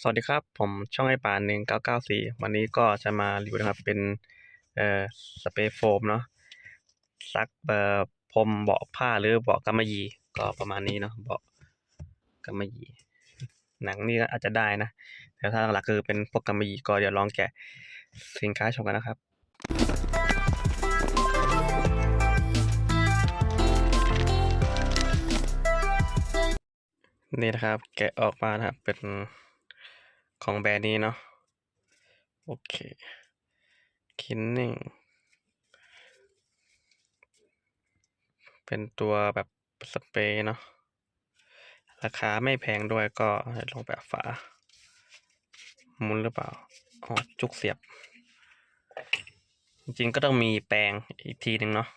สวัสดีครับ ผมช่องไอป่านหนึ่งเก้าเก้าสี่วันนี้ก็จะมารีวิวนะครับ เป็นเอ่อสเปรย์โฟมเนาะซักเอ่อพรมเบาะผ้าหรือเบาะกำมะหยี่ก็ประมาณนี้เนาะเบาะกำมะหยี่หนังนี่ก็อาจจะได้นะ แต่ถ้าหลักๆคือเป็นพวกกำมะหยี่ก็เดี๋ยวลองแกะสินค้าชมกันนะครับนี่นะครับ แกะออกมานะครับเป็น ของแบรนด์นี้เนาะโอเคคินนิ่งเป็นตัวแบบสเปรย์เนาะราคาไม่แพงด้วยก็ลองแบบฝาหมุนหรือเปล่าอ๋อจุกเสียบ จริงๆก็ต้องมีแปรงอีกทีหนึ่งเนาะ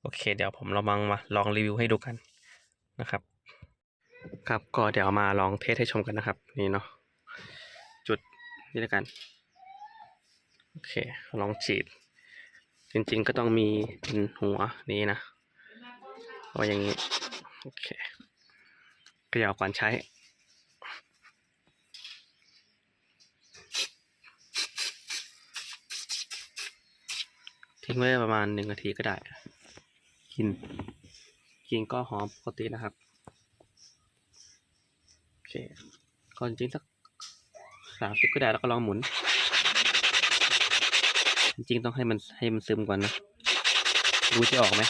โอเค เดี๋ยวผมเรามังมาลองรีวิวให้ดูกันนะครับ ครับก็เดี๋ยวมาลองเทสให้ชมกันนะครับ นี่เนาะ นี่แล้วกัน โอเค ลองฉีด จริงๆก็ต้องมีเป็นหัวนี้นะเอาอย่างนี้ โอเคเกลี่ยวก่อนใช้ทิ้งไว้ประมาณหนึ่งนาทีก็ได้ กิน กินก็หอมปกตินะครับ โอเคก่อนจริงสัก สามสิบก็ได้แล้วก็ลองหมุน จริงๆต้องให้มันให้มันซึมก่อนนะดูจะออกไหม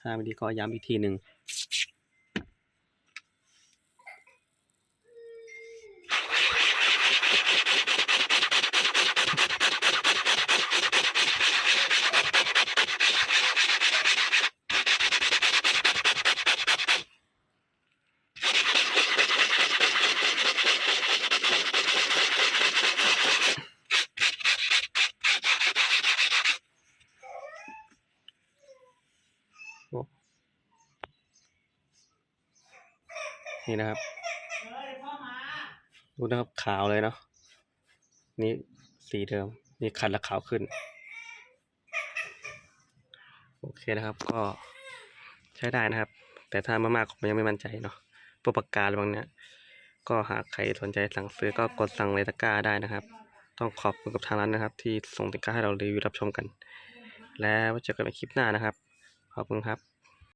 ถ้าไม่ดีก็ย้ำอีกทีหนึ่ง นี่นะครับ ดูนะครับขาวเลยเนาะ นี่สีเดิม นี่คันและขาวขึ้น โอเคนะครับ ก็ใช้ได้นะครับ แต่ถ้ามากๆผมยังไม่มั่นใจเนาะพวกปากกาอะไรบางเนี้ยก็หากใครสนใจสั่งซื้อก็กดสั่งในตะกร้าได้นะครับ ต้องขอบคุณกับทางร้านนะครับ ที่ส่งตะกร้าให้เรารีวิวรับชมกัน แล้วไว้เจอกันในคลิปหน้านะครับ ขอบคุณครับ